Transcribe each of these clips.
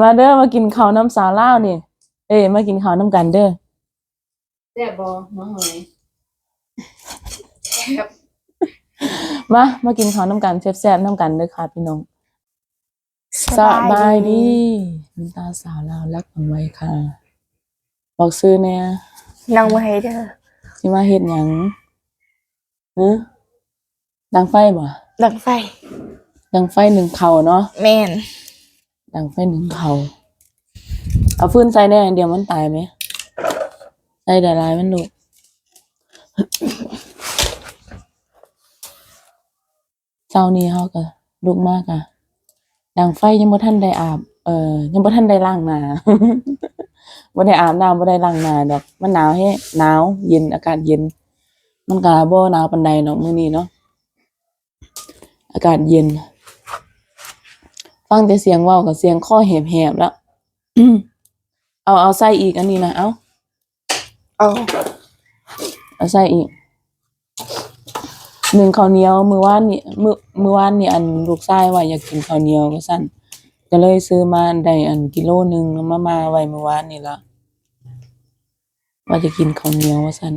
มาเด้อมากินข้าวน้ำสาวลาวนี่ เอ้ยมากินข้าวน้ำกันเด้อแซ่บบ่น้องหอยมามากินข้าวน้ำกันแซ่บๆน้ำกันเด้อค่ะพี่น้องสบายดีน้ำตาสาวลาวรักเอาไว้ค่ะ บอกซื้อแหน่น้องไว้เด้อสิมาเฮ็ดหยังฮะดังไฟบ่ดังไฟดังไฟหนึ่งเขาเนาะ แม่น ดังไฟหนึ่งเขาเอาฟืนใส่แน่เดี๋ยวมันตายไหมใส่ได้ลายมันลูกเช้านี้เขาก็ลุกมากอะดังไฟยังบ่ทันได้อาบ เอ่อยังบ่ทันได้ล้างหน้าบ่ได้อาบน้ำบ่ได้ล้างหน้าดอก มันหนาวแฮะหนาว เย็นอากาศเย็น มันก็บ่หนาวปานใดเนาะมื้อนี้เนาะอากาศเย็น ฟังแต่เสียงเว้ากับเสียงคอแหบๆแล้วเอาเอาใส่อีกอันนี้นะเอาเอาเอาใส่อีกหนึ่งข้าวเหนียวมื้อวานนี่มื้อมื้อวานนี่อันลูกชายว่าอยากกินข้าวเหนียวก็สั่นก็เลยซื้อมาได้อันกิโลหนึงแล้วมามาไว้มื้อวานนี่ละว่าจะกินข้าวเหนียวว่าสั่น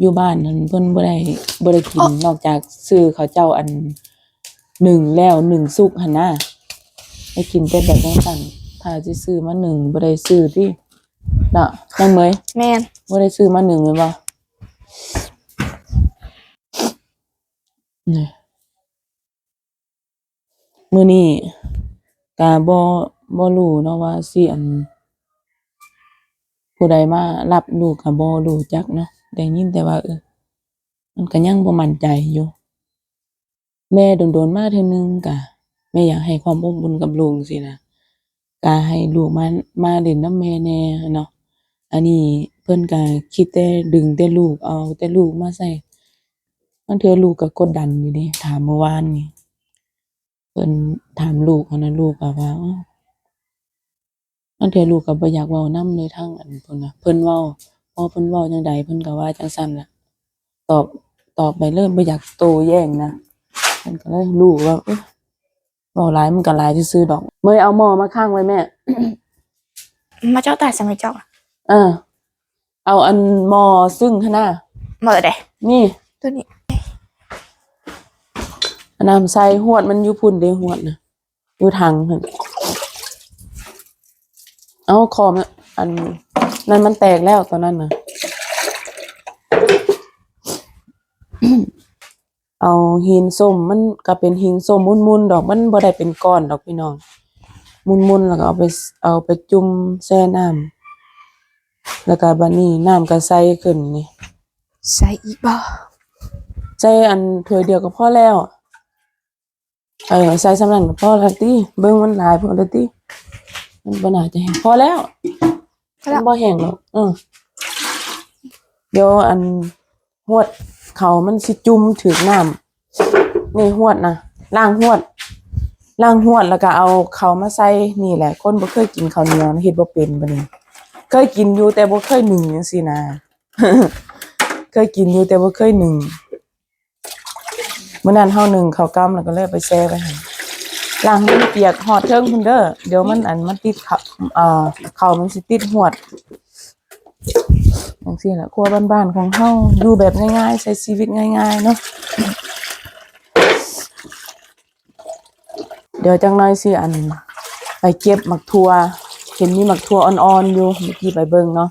อยู่บ้านนั้นเพิ่นบ่ได้บ่ได้กินนอกจากซื้อข้าวเจ้าอันหนึ่งแล้วหนึ่งสุกหั่นน่ะ ให้กินแต่แบบจังซั่นถ้าสิซื้อมาหนึ่งบ่ได้ซื้อติน่ะจังเหมยแม่นบ่ได้ซื้อมาหนึ่งเลยบ่นี่มื้อนี้ก็บ่บ่รู้เนาะว่าสิอัน ผู้ใดมารับลูกก็บ่รู้จักเนาะได้ยินแต่ว่าเออมันก็ยังบ่มั่นใจอยู่ แม่โดนๆมาเทื่อนึงก็ แม่อยากให้ความอบอุ่นกับลูกจังซี่นะก็ให้ลูกมามาเล่นน้ำแม่แน่เนาะอันนี้เพิ่นก็คิดแต่ดึงแต่ลูกเอาแต่ลูกมาใส่บางเทื่อลูกก็กดดันอยู่เดะถามเมื่อวานนี่เพิ่นถามลูกหั้นะลูกก็ว่าอ้อบางเทื่อลูกก็บ่อยากเว้านำเลยทางอันเพิ่นน่ะเพิ่นเว้าพอเพิ่นเว้าจังใดเพิ่นก็ว่าจังซั่นล่ะตอบตอบไปเลยบ่อยากโตแย้งนะเพิ่นก็เลยรู้ว่าเอ้ย เว้าหลายมันก็หลายซื่อๆดอก เมยเอาหม้อมาข้างไว้แม่ มาเจ้าตายสมัยเจ้าเออ เอาอันหมอซึ่งข้างหน้าหมดเลยนี่ตัวนี้อันน้ำใส่หวดมันอยู่พุ่นเด้หวดนะอยู่ถังหั่นเอาคอมนอันนั้นมันแตกแล้วตอนนั้นนะ เอาหินส้มมันก็เป็นหินส้มมุนๆดอกมันบ่ได้เป็นก้อนดอกพี่น้อง มุนๆแล้วก็เอาไปเอาไปจุ่มแช่น้ำแล้วก็บัดนี้น้ำก็ใส่ขึ้นนี่ใส่อีกบ่ใส่อันถ้วยเดียวก็พอแล้วเออใส่สำนันก็พอแล้วติเบิ่งมันหลายพอแล้วติมันบ่น่าจะแห้งพอแล้วมันบ่แห้งหรอกเออเดี๋ยวอันหวด เขามันสิจุ่มถึกน้ำนี่หวดนะล้างหวดล้างหวดแล้วก็เอาเขามาใส่นี่แหละ คนบ่เคยกินข้าวเหนียวเฮ็ดบ่เป็นบัดนี้เคยกินอยู่แต่บ่เคยหนึ่งจังซี่นะเคยกินอยู่แต่บ่เคยหนึ่งเมื่อนั้นเฮาหนึ่งเขากล้ำแล้วก็เลยเอไปแช่ไว้ให้ล้างให้มันเปียกหอดเทิงพุ่นเด้อเดี๋ยวมันอันมันติดข้าเอ่อข้ามันสิติดหวด จังซี่แหละครัวบ้านๆของเฮาอยู่แบบง่ายๆ ใช้ชีวิตง่าย ๆ เนาะเดี๋ยวจังน้อยสิอัน ไปเก็บหมักทั่วเห็นมีหมักทั่วอ่อนๆอยู่เมื่อกี้ไปเบิ่งเนาะ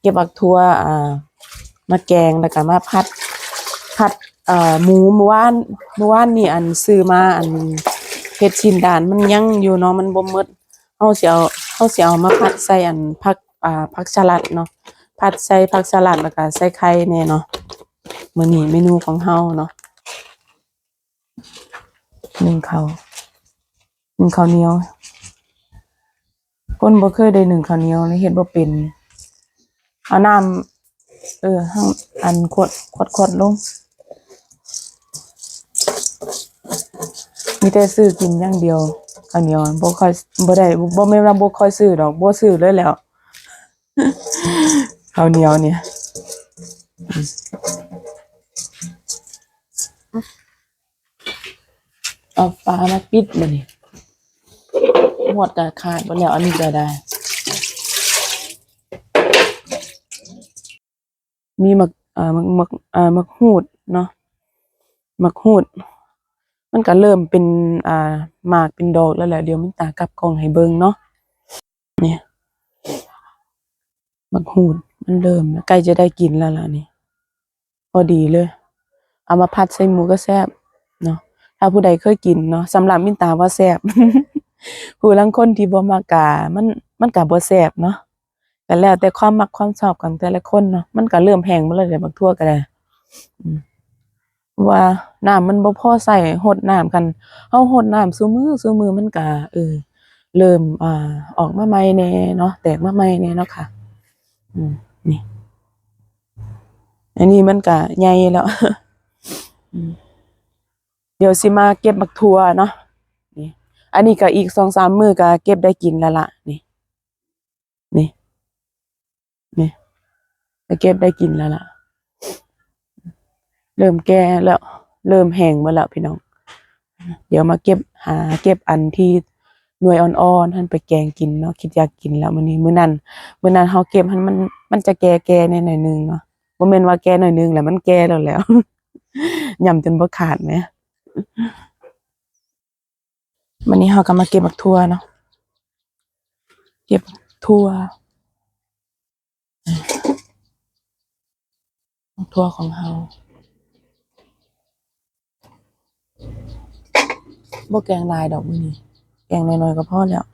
เก็บหมักทั่วอ่ามาแกงแล้วก็มาพัดผัดเอ่อหมูเมื่อวานเมื่อวานนี่อันซื้อมาอันเฮ็ดชิ้นดานมันยังอยู่เนาะมันบ่หมดเฮาสิเอาเฮาสิเอามาผัดใส่อันผัก อ่าผักสลัดเนาะผัดใส่ผักสลัดแล้วก็ใส่ไข่แน่เนาะมื้อนี้เมนูของเฮาเนาะหนึ่งข้าวหนึ่งข้าวเหนียวคนบ่เคยได้หนึ่งข้าวเหนียวเลยเฮ็ดบ่เป็นเอาน้ำเออห้างอันขวดขวดขวดลงมีแต่ซื้อกินอย่างเดียวข้าวเหนียวบ่ค่อยบ่ได้บ่แม่นว่าบ่ค่อยซื้อดอกบ่ซื้อเลยแล้ว ข้าวเหนียวเนี่ยเอาฟ้ามาปิดบัดนี้หมดก็ขาดหมดแล้วอันนี้ก็ได้ มีหมักเอ่อหมักหมักเอ่อหมักหูดเนาะหมักหูด มันก็เริ่มเป็นอ่าหมากเป็นดอกแล้วแหละเดี๋ยวมินตากลับกองให้เบิงเนาะเนี่ย หมักหูดมันเริ่มใกล้จะได้กินแล้วล่ะนี่ พอดีเลย เอามาผัดใส่หมูก็แซ่บเนาะถ้าผู้ใดเคยกินเนาะสำหรับมินตาว่าแซ่บผู้ลางคนที่บ่มักกะมันมันก็บ่แซ่บเนาะก็แล้วแต่ความมักความชอบของแต่ละคนเนาะมันก็เริ่มแห้งมาแล้วแต่บักทั่วก็ได้อืมว่าน้ำมันบ่พอใส่หดน้ำกันเฮาหดน้ำซุมื้อซุมื้อมันก็เออเริ่มอ่าออกมาใหม่แน่เนาะแตกมาใหม่แน่เนาะค่ะ นี่ อันนี้มันก็ใหญ่แล้วเดี๋ยวสิมาเก็บบักทั่วเนาะนี่ อันนี้ก็อีกสองสามมือก็เก็บได้กินแล้วล่ะ นี่ นี่ นี่ก็เก็บได้กินแล้วล่ะ เริ่มแก่แล้ว เริ่มแห้งหมดแล้วพี่น้อง เดี๋ยวมาเก็บหาเก็บอันที่ หน่วยอ่อนๆท่านไปแกงกินเนาะคิดอยากกินแล้วมื้อนี้มื้อนั้นมื้อนั้นเฮาเก็บมันมันมันจะแก่แน่หน่อยนึงเนาะบ่แม่นว่าแก่หน่อยนึงแหละมันแก่แล้วแล้วย่ำจนบ่ขาดแหมวันนี้เฮาก็มาเก็บบักทั่วเนาะเก็บทั่วทั่วของเฮาบ่แกงหลายดอกมื้อนี้ แกงน้อยๆก็พอแล้ว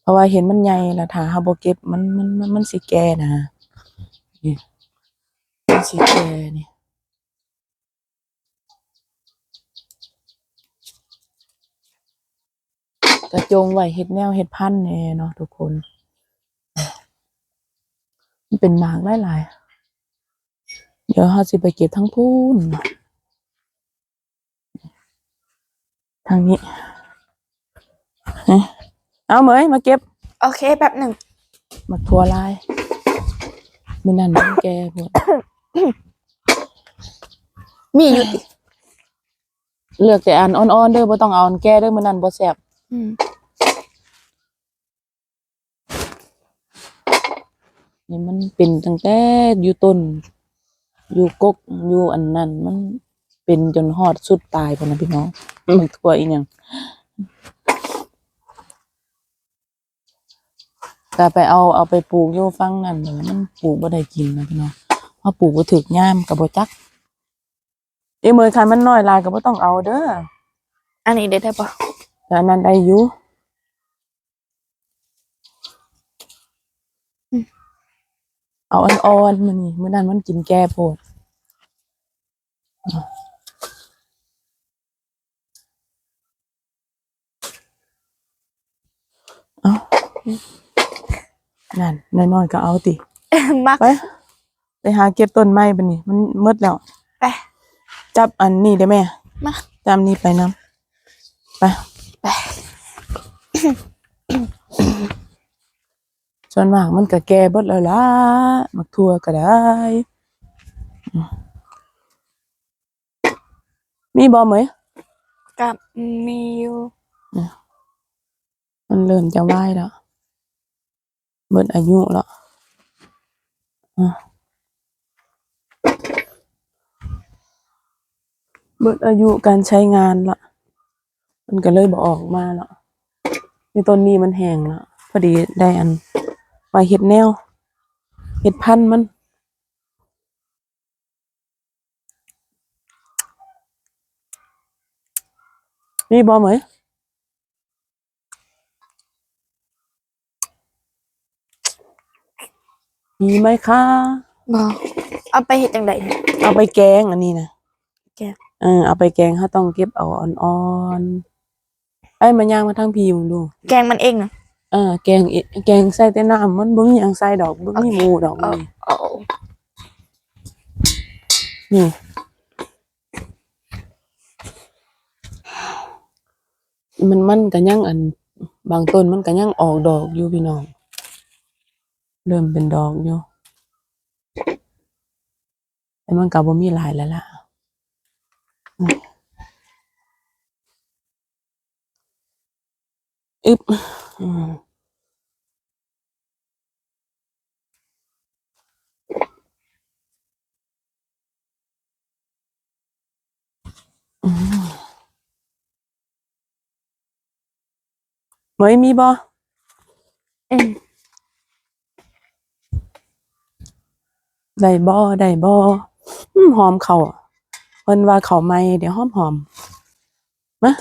เพราะว่าเห็นมันใหญ่แล้วถ้าเฮาบ่เก็บมันมันมันมันสิแก่นะนี่มันสิแก่นี่กระจงไว้เฮ็ดแนวเฮ็ดพันธุ์แหน่เนาะทุกคน มันเป็นหมากหลายๆเดี๋ยวเฮาสิไปเก็บทั้งพูนทางนี้ เอาเหมยมาเก็บ โอเคแป๊บหนึ่งมาทัวลายมื้อนั้นมันแก่พวดมีอยู่ติเลือกแต่อันอ่อนๆเด้อบ่ต้องเอาอันแก่เด้อมื้อนั้นบ่แซ่บอืมนี่มันเป็นตั้งแต่อยู่ต้น อยู่กกอยู่อันนั้นมันเป็นจนฮอดสุดปลายพุ่นน่ะพี่น้องมันทั่วอีหยัง แต่ไปเอาเอาไปปลูกอยู่ฝั่งนั้นเดี๋ยวมันปลูกบ่ได้กินนะพี่น้องเพราะปลูกบ่ถึกยามก็บ่จักเอ้ยมื้อคันมันน้อยหลายก็บ่ต้องเอาเด้ออันนี้ได้ได้ปะแต่อันนั้นได้อยู่เอาอ่อนๆมื้อนี้มื้อนั้นมันกินแก่โพดเอา นั่นน้อยๆก็เอาติ มักไป ไปหาเก็บต้นไม้บัดนี้ มันหมดแล้ว ไป จับอันนี้ได้ไหมมา จับนี้ไปนํไป ไป ส่วนมากมันก็แก่เบิดแล้วล่ะมักทั่วก็ได้อืมมีบ่ไหมกับมีอยู่ มันเริ่มจะไหวแล้ว เบิดอายุแล้วอะเบิดอายุการใช้งานละมันก็เลยบอกออกมาล้วในต้นนี้มันแห้งล้วพอดีได้อันไว้เห็ดแนว เห็ดพันมันมีบอไหม มีไหมคะบอเอาไปเห็ดจังไดเนี่ย เอาไปแกงอันนี้นะแกง เออเอาไปแกงเขาต้องเก็บเอาอ่อนๆไอ้มันย่างมาทั้งพีมึงดู แกงมันเองนะ เออแกงอิแกงใส่แต่น้ำมันบ่มีหยังใส่ดอกบ่มีหมูดอกเอานี่เอานี่มันมันก็ยังอัน บางต้นมันก็ยังออกดอกอยู่พี่น้อง เริ่มเป็นดอกอยู่แต่มันก็บ่มีหลายแล้วล่ะอึบอืมอืมเหมยมีบ่อื ได้บ่ได้บ่อืมหอมเขาอะเพิ่นว่าเขาไหม่เดี๋ยวหอมหอมมา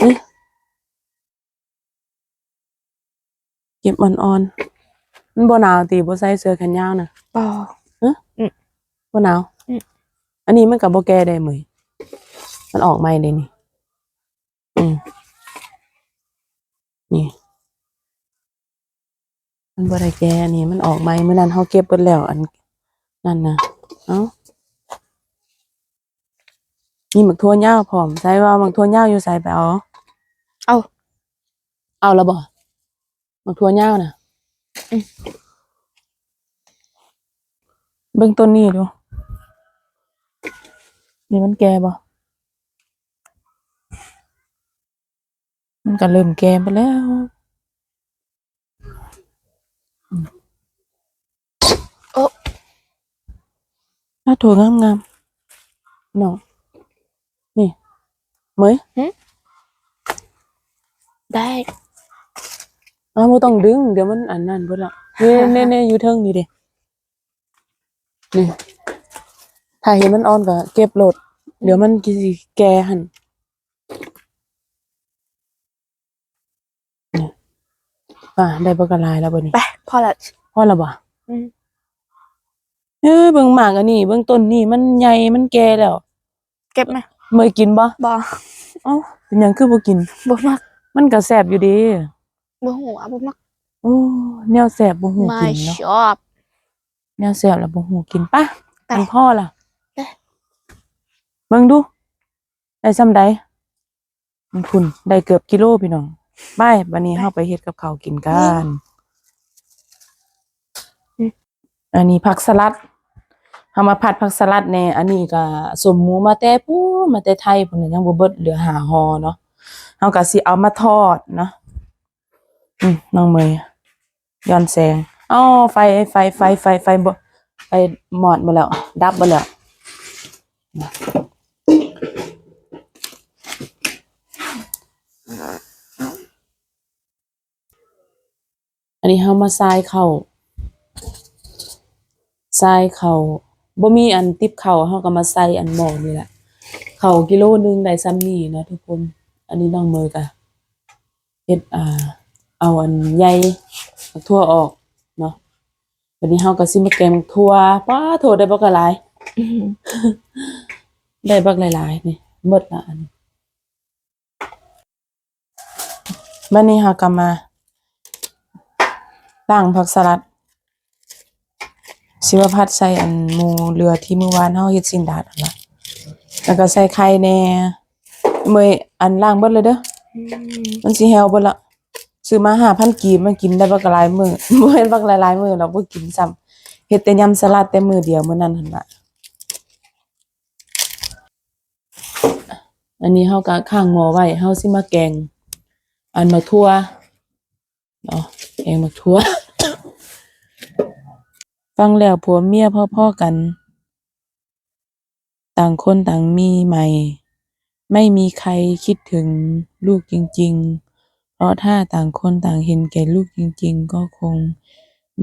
นี่เก็บอ่อนๆมันบ่หนาวติบ่ใส่เสื้อแขนยาวน่ะบอบ่หนาวอืมอันนี้มันก็บ่แก่ได้เหมยมันออกใหม่ได้นี่อืมนี่ มันบ่ได้แก่อันนี้มันออกใหม่มื้อนั้นเฮาเก็บเบิดแล้ว อันนั่นน่ะเอ้ามีหมึกทั่วยาวพร้อมใส่ว่าหมึกทั่วยาวอยู่ใส่ไปเอาเอาเอาแล้วบ่หมึกทั่วยาวน่ะอืมเบิ่งต้นนี้ดูนี่มันแก่บ่มันก็เริ่มแก่ไปแล้ว ถ้าถั่วงามๆเนาะนี่เหมยได้อ้าวบ่ต้องดึง เดี๋ยวมันอันนั้นเบิดละเน่เน่ๆอยู่เทิงนี่เด้นี่ถ้าเห็นมันอ่อนก็เก็บโลด เดี๋ยวมันสิแก่หั่นนี่อ่าได้บ่กระลายแล้วบัดนี้ไปพอละพอแล้วบ่อืม เอ้ยเบิ่งหมากอันนี้เบิ่งต้นนี่มันใหญ่มันแก่แล้วเก็บไหมเมยกินบ่บอเอ้าเป็นหยังคือบ่กิน บ่มักมันก็แซ่บอยู่เดีบ่หัวบ่มักโอ้แนวแซ่บบ่ฮู้ไม่กินเนาะชอบ แนวแซ่บแล้วบ่ฮู้กินปะไป มันพ่อล่ะไปเบิ่งดูได้ซำใดมันพุ่นได้เกือบกิโลพี่น้องไปบัดนี้เฮาไปเฮ็ดกับข้าวกินกัน อันนี้ผักสลัด เฮามาผัดผักสลัดแน่อันนี้ก็สมหมูมาแต่พูนมาแต่ไทยพุ่นน่ะยังบ่เบิดเหลือหาหอเนาะเฮาก็สิเอามาทอดเนาะอืมน้องเมยย้อนแสงอ้อไฟไฟไฟไฟไฟบ่ไฟหมอดบ่แล้ว ดับบ่แล้วอันนี้เฮามาทรายเข้าทรายเข้า บ่มีอันติบเข้าเฮาก็มาใส่อันหม้อนี่แหละเข้ากิโลหนึงได้ซ้ำนี้เนาะทุกคน อันนี้น้องเมยก็เฮ็ดอ่า เอาอันใยบักทั่วออกเนาะบัดนี้เฮาก็สิมาแกงทั่วป้าโทได้บ่ก็หลายได้บักหลายๆนี่หมดละอันนี้บัดนี้เฮาก็มาล้างผักสลัด สิวพัดใส่อันหมูเรือที่เมื่อวานเฮาเฮ็ดสินดาดนั่นล่ะแล้วก็ใส่ไข่แหน่เมยอันล้างเบิดเลยเด้อมันสิแฮวเบิดละซื้อมา5,000กีบมันกินได้บักหลายมื้อบ่เห็นบักหลายๆมื้อเราบ่กินซ้ำเฮ็ดแต่ยำสลัดแต่มื้อเดียวมื้อนั้นหั่นล่ะอันนี้เฮาก็ข้างหม้อไว้เฮาสิมาแกง อันมะทั่วเนาะแกงมะทั่ว ฟังแล้วผัวเมียพ่อๆกัน ต่างคนต่างมีใหม่ ไม่มีใครคิดถึงลูกจริง ๆ เพราะถ้าต่างคนต่างเห็นแก่ลูกจริง ๆ ก็คง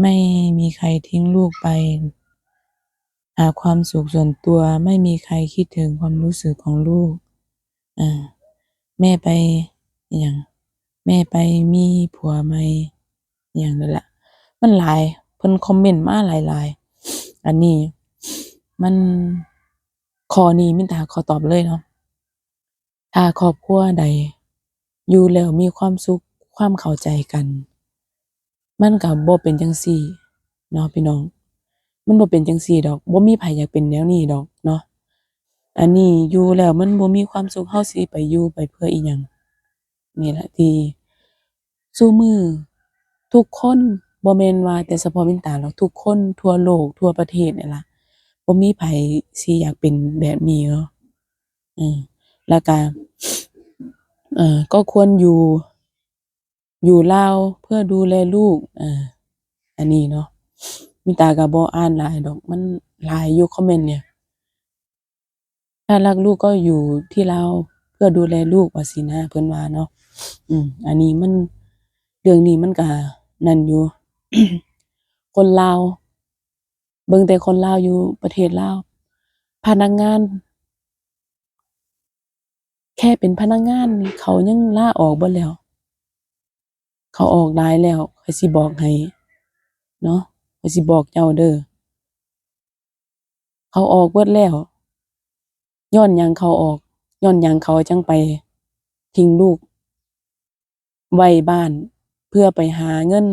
ไม่มีใครทิ้งลูกไป หาความสุขส่วนตัวไม่มีใครคิดถึงความรู้สึกของลูก อ่า แม่ไปอย่างแม่ไปมีผัวใหม่อย่างนั่นแหละมันหลาย พิ่นคอมเมนต์มาหลายๆ อันนี้มันข้อนี้มินตาขอตอบเลยเนาะถ้าครอบครัวใด อยู่แล้วมีความสุขความเข้าใจกัน มันก็บ่เป็นจังซี่เนาะพี่น้อง มันบ่เป็นจังซี่ดอกบ่มีไผอยากเป็นแนวนี้ดอกเนาะอันนี้อยู่แล้วมันบ่มีความสุขเฮาสิไปอยู่ไปเพื่ออีหยังนี่แหละที่ซุมื้อทุกคน บ่แม่นว่าแต่เฉพาะมินตาหรอกทุกคนทั่วโลกทั่วประเทศนี่ล่ะบ่มีไผสิอยากเป็นแบบนี้เนาะอืมแล้วก็เอ่อก็ควรอยู่ อยู่ลาวเพื่อดูแลลูกอ่ออันนี้เนาะมิตาก็บ่อ่านหลายดอกมันหลายอยู่คอมเมนต์เนี่ย ถ้ารักลูกก็อยู่ที่เลาเพื่อดูแลลูกว่าสินะเพิ่นว่าเนาะอืม อันนี้มันเรื่องนี้มันก็นั่นอยู่ คนลาวเบิ่งแต่คนลาวอยู่ประเทศลาวพนักงาน แค่เป็นพนักงานนี่เขายังล่าออกเบิดแล้ว เขาออกหลายแล้วข้อยสิบอกให้เนาะข้อยสิบอกเจ้าเด้อเขาออกเบิดแล้วย้อนยังเขาออกย้อนยังเขาจังไป ทิ้งลูกไว้บ้านเพื่อไปหาเงิน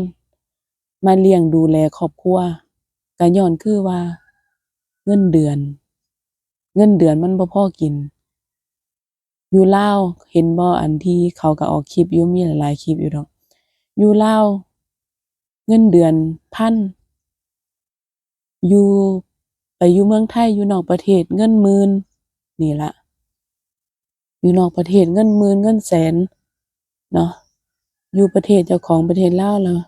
มาเลี้ยงดูแลครอบครัวก็ย้อนคือว่า เงินเดือน เงินเดือนมันบ่พอกิน อยู่ลาวเห็นบ่อันที่เขาก็ออกคลิปอยู่มีหลายๆคลิปอยู่ดอก อยู่ลาวเงินเดือนพันอยู่ไปอยู่เมืองไทยอยู่นอกประเทศเงินหมื่นนี่ละอยู่นอกประเทศเงินหมื่นเงินแสนเนาะอยู่ประเทศเจ้าของประเทศลาวแล้ว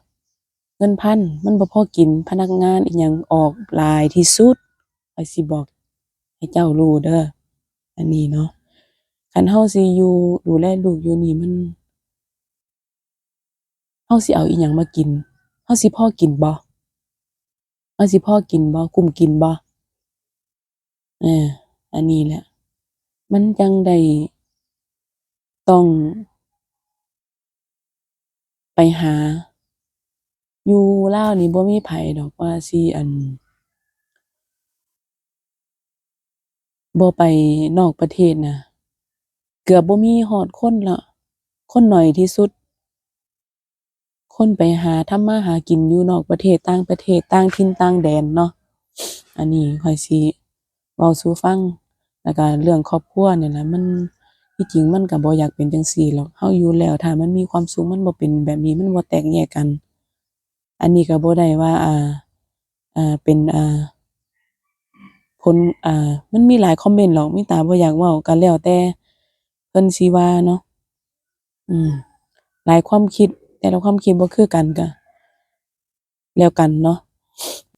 เงินพันมันบ่พอกินพนักงานอีหยังออกหลายที่สุดข้อยสิบอกให้เจ้ารู้เด้อ อันนี้เนาะ คันเฮาสิอยู่ดูแลลูกอยู่นี่มันเฮาสิเอาอิหยังมากินเฮาสิพอกินบ่เฮาสิพอกินบ่กุ้มกินบ่ เออ อันนี้แหละ มันจังได้ต้อง ไปหา อยู่ลาวนี่บ่มีไผดอกว่าสิอันบ่ไปนอกประเทศน่ะ เกือบบ่มีฮอดคนละ คนน้อยที่สุด คนไปหาทำมาหากินอยู่นอกประเทศ ต่างประเทศ ต่างถิ่น ต่างแดนเนาะ อันนี้ข้อยสิเว้าสู่ฟัง แล้วก็เรื่องครอบครัวนี่ล่ะ มันที่จริงมันก็บ่อยากเป็นจั่งซี้หรอกเฮาอยู่แล้วถ้ามันมีความสุข มันบ่เป็นแบบนี้ มันบ่แตกแยกกัน อันนี้ก็บ่ได้ว่าอ่าอ่าเป็นอ่าผลอ่ามันมีหลายคอมเมนต์หรอกมีตาบ่อยากเว้าก็แล้วแต่เพิ่นสิว่าเนาะอืมหลายความคิด แต่ละความคิดบ่คือกันก็แล้วกันเนาะ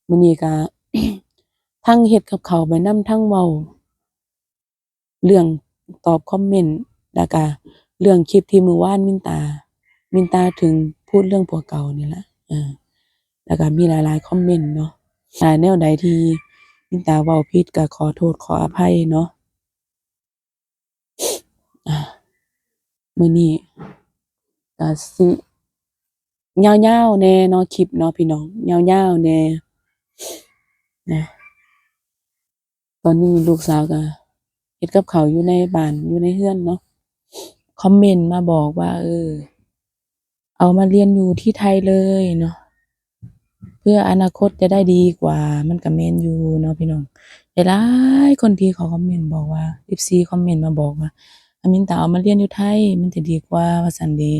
มื้อนี้ก็ทั้งเฮ็ดกับเขาไปนำทั้งเว้าเรื่องตอบคอมเมนต์แล้วก็เรื่องคลิปที่มื้อวานมินตา มินตาถึงพูดเรื่องผัวเก่านี่ละเออ แล้วก็มีหลายๆคอมเมนต์เนาะถ้าแนวใดที่มินตาเว้าผิดก็ขอโทษขออภัยเนาะอามื้อนี้ก็สิยาวๆแน่เนาะคลิปเนาะพี่น้องยาวๆแน่นะตอนนี้ลูกสาวก็เฮ็ดกับเขาอยู่ในบ้านอยู่ในเรือนเนาะคอมเมนต์มาบอกว่า เออ เอามาเรียนอยู่ที่ไทยเลยเนาะ พื่ออนาคตจะได้ดีกว่ามันก็แม่นอยู่เนาะพี่น้องหลายๆคนที่เขาคอมเมนต์บอกว่า FC คอมเมนต์มาบอกว่าอามินตาเอามาเรียนอยู่ไทย มันจะดีกว่าว่าซั้นเดะ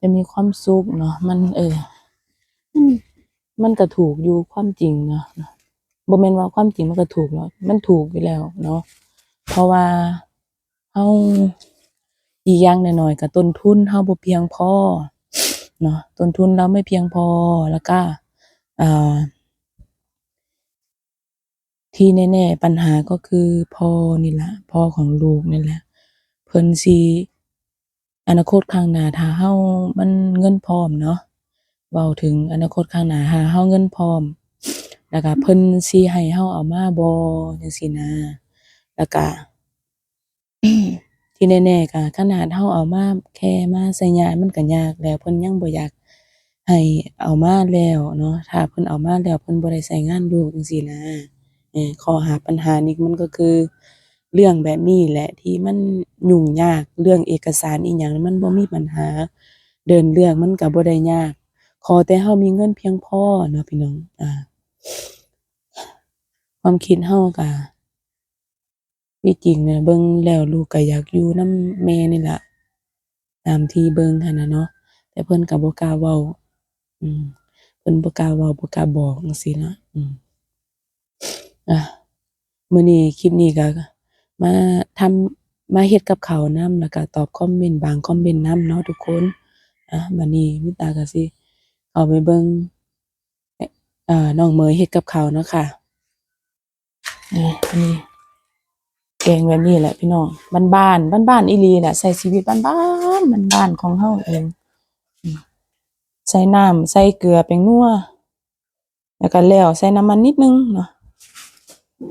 จะมีความสุขเนาะมันเอออืมมันก็ถูกอยู่ความจริงเนาะบ่แม่นว่าความจริงมันก็ถูกหรอกมันถูกอยู่แล้วเนาะเพราะว่าเราอีกอย่างน้อยๆก็ต้นทุนเราบ่เพียงพอเนาะต้นทุนเราไม่เพียงพอแล้วก็อ่า ที่แน่ๆปัญหาก็คือพ่อนี่ล่ะ พ่อของลูกนี่แหละ เพิ่นสิอนาคตข้างหน้าถ้าเรามันเงินพร้อมเนาะเว้าถึงอนาคตข้างหน้าถ้าเราเงินพร้อม แล้วก็เพิ่นสิให้เราเอามาบ่จั่งซี้นะ แล้วก็ที่แน่ๆก็ขนาดเราเอามาแค่มาใส่ญาติมันก็ยากแล้ว เพิ่นยังบ่อยาก ให้เอามาแล้วเนาะ ถ้าเพิ่นเอามาแล้วเพิ่นบ่ได้ใช้งานลูกจั่งซี้นะ เออข้อหาปัญหานี้มันก็คือ เรื่องแบบนี้แหละที่มันยุ่งยาก เรื่องเอกสารอิหยังมันบ่มีปัญหา เดินเรื่องมันก็บ่ได้ยาก ขอแต่เรามีเงินเพียงพอเนาะพี่น้อง อ่า ความคิดเราก็ที่จริงเนี่ยเบิ่งแล้วลูกก็อยากอยู่นำแม่นี่ล่ะ ตามที่เบิ่งหั้นน่ะเนาะ แต่เพิ่นก็บ่กล้าเว้า อืมเพิ่นบ่กล้าเว้าบ่กล้าบอกจังซี้นะอืมอามื้อนี้คลิปนี้ก็มาทมาเฮ็ดกับข้าวนํแล้วก็ตอบคอมเมนต์บางคอมเมนต์นํเนาะทุกคนอะบัดนี้มิตาก็สิเอาไปเบิ่งเอ่ออ่าน้องเมยเฮ็ดกับข้าวเนาะค่ะนี่อันนี้แกงแบบนี้แหละพี่น้องบ้านๆบ้านๆอีหลีแหละใส่ชีวิตบ้านๆบ้านๆของเฮาเอง ใส่น้ำใส่เกลือแป้งนัวแล้วก็แล้วใส่น้ำมันนิดนึงเนาะ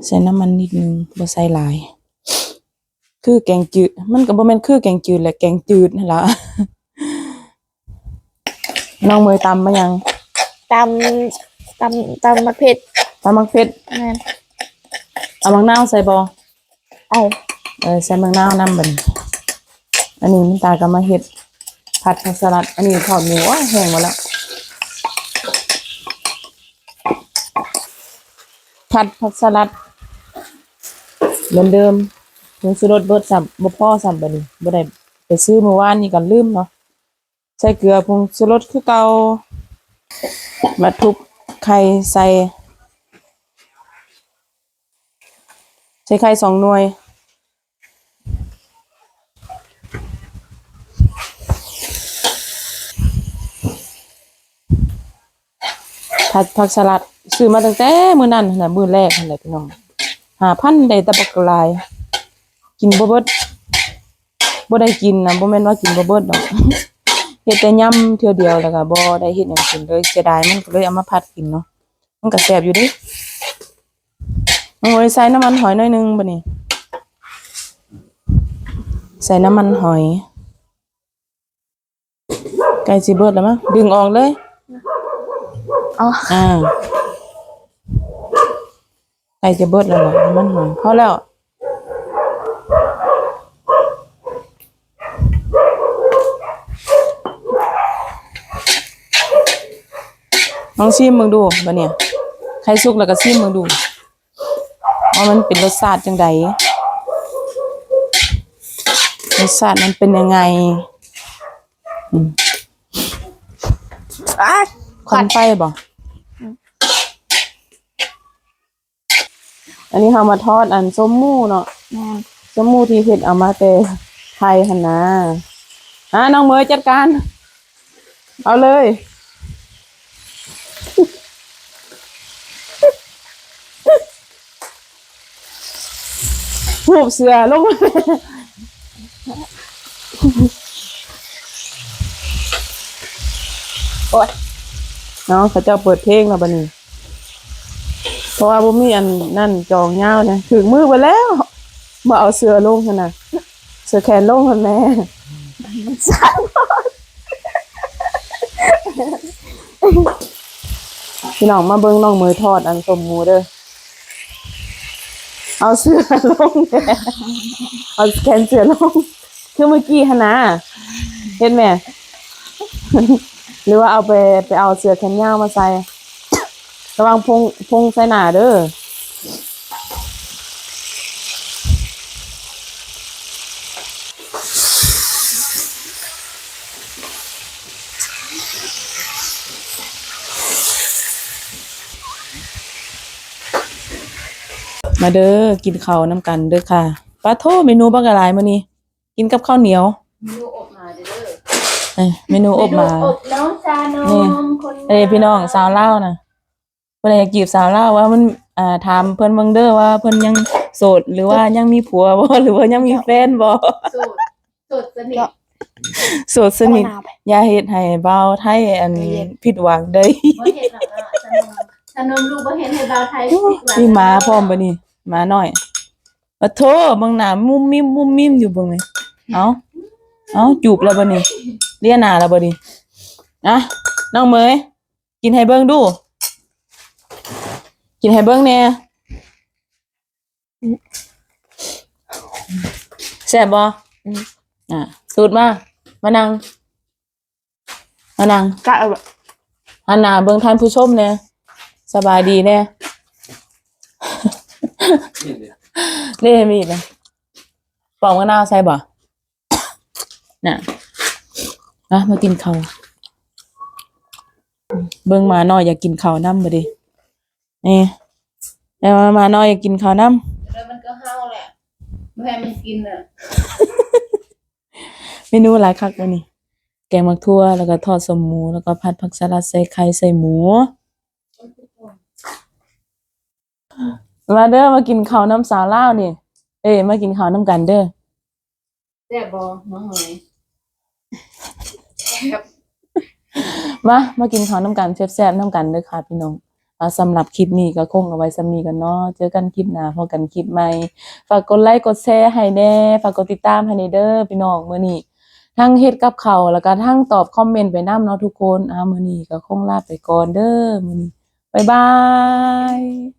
ใส่น้ำมันนิดนึงบ่ใส่หลาย คือแกงจืด มันก็บ่แม่นคือแกงจืดแหละแกงจืดนั่นล่ะน้องเมยตำมายังตำตำตำมะเผ็ดตำมักเผ็ดแม่นเอามังนาวใส่บ่เอาเออใส่มังนาวนำบัดนี้อันนี้มันตาก็มาเฮ็ด ผัดผักสลัด อันนี้ทอดหมูแห้งหมดแล้ว ผัดผักสลัด เหมือนเดิมผงชูรสเบิดสับบ่พอสับบัดนี้บ่ได้ไปซื้อเมื่อวานนี่ก็ลืมเนาะใส่เกลือผงชูรสคือเก่ามาทุบไข่ใส่ ใส่ไข่สองหน่วย ผัดผักสลัดซื้อมาตั้งแต่มื้อนั้นนั่นแหละมื้อแรกนั่นแหละพี่น้องหาพันได้ต่บักลาย กินบ่เบิดบ่ได้กินนะบ่แม่นว่ากินบ่เบิดดอกเฮ็ดแต่ยำเทื่อเดียวแล้วก็บ่ได้เฮ็ดหยังกินเลยเสียดายมันก็เลยเอามาผัดกินเนาะมันก็แซ่บอยู่เดิโอ้ยใส่น้ำมันหอยหน่อยหนึงบัดนี้ใส่น้ำมันหอยใกล้สิเบิดแล้วมั้งดึงออกเลย เอาอ่าใกล้จะเบิดแล้วล่ะน้ำมันหอยพอแล้วลองชิมมึงดูบะเนี่ยใครสุกแล้วก็ชิมมึงดูว่ามันเป็นรสชาติจังใดรสชาติมันเป็นยังไงอะควันไฟบ่ อันนี้เรามาทอดอันส้มหมูเนาะแม่นส้มหมูที่เฮ็ดเอามาแต่ไทยหั่นนะอะน้องเมยจัดการ เอาเลย หูบเสือลงมาโอ้ยน้องเขาเจ้าเปิดเพลงแล้วบัดนี้ เพราะว่าบ่มีอันนั่นจองยาวเนี่ยถึงมือไปแล้วมาเอาเสื้อลงหั่นน่ะเสื้อแขนลงหั่นแม่มันสั่นพี่น้องมาเบิ่งน้องมือทอดอันสมมูเด้อเอาเสื้อลงเอาแขนเสื้อลงคือเมื่อกี้หั่นนะเห็นไหมหรือว่าเอาไปไปเอาเสื้อแขนยาวมาใส่ ระวังพงพงใส่หน้าเด้อมาเด้อกินข้าวน้ำกันเด้อค่ะปลาโทเมนูบักอะไรมื้อนี้กินกับข้าวเหนียว เมนูอบมาเด้อเอ้ยเมนูอบมาเนูอบน้องจานนี่มคนเอ้ยพี่น้องสาวลาวนะ เพิ่นอยากจีบสาวลาวว่ามันอ่าถามเพิ่นเบิ่งเด้อว่าเพิ่นยังโสดหรือว่ายังมีผัวบ่หรือว่ายังมีแฟนบ่สูตรสูตรสนิทโสดสนิทเอามะนาวไปอย่าเฮ็ดให้เบาไทยอันใจเย็นผิดหวังเด้อบ่เห็นหรอกนะชานมชานมลูกบ่เห็นให้ดาวไทยผิดหวังมีหมาพร้อมบ่นี่หมาน้อยปะโทเบิ่งหน้ามุมมิมมุมมิมอยู่เบิ่งนี่เอ้าเอ้าจูบแล้วบ่นี่เลียหน้าแล้วบ่นี่อะน้องเหมยกินให้เบิ่งดู กินให้เบิ่งแหน่แซ่บบ่อืมอะสูดมา มานั่งมานั่งกะเอาแบบหันหน้าเบิ่งท่านผู้ชมแหน่สบายดีแหน่เล่มีดนะปอกมะนาวใส่บ่น่ะอะมากินข้าวเบิ่งหมาน้อยอยากกินข้าวน้ำบ่ดิ นี่แต่ว่าหมาน้อยอยากกินข้าวน้แล้วมันก็เฮาแหละำไม่ให้มันกินอะเมนูหลายคักมื้อนี้แกงมักทั่วแล้วก็ทอดสมหมู แล้วก็ผัดผักสลัดใส่ไข่ใส่หมู มาเด้อมากินข้าวน้ำสาวลาวนี่ เอ้ยมากินข้าวน้ำกันเด้อ แซ่บบ่น้องหอยมา มากินข้าวน้ำกันแซ่บๆน้ำกันเด้อค่ะพี่น้อง อ่าสำหรับคลิปนี้ก็คงเอาไว้สำนีกันเนาะเจอกันคลิปหน้าพอกันคลิปใหม่ ฝากกดไลค์กดแชร์ให้แน่ ฝากกดติดตามให้แน่เด้อพี่น้องมื้อนี้ทั้งเฮ็ดกับเขาแล้วก็ทั้งตอบคอมเมนต์ไปน้ำเนาะทุกคนอ่ามื้อนี้ก็คงลาไปก่อนเด้อมื้อนี้บ๊ายบาย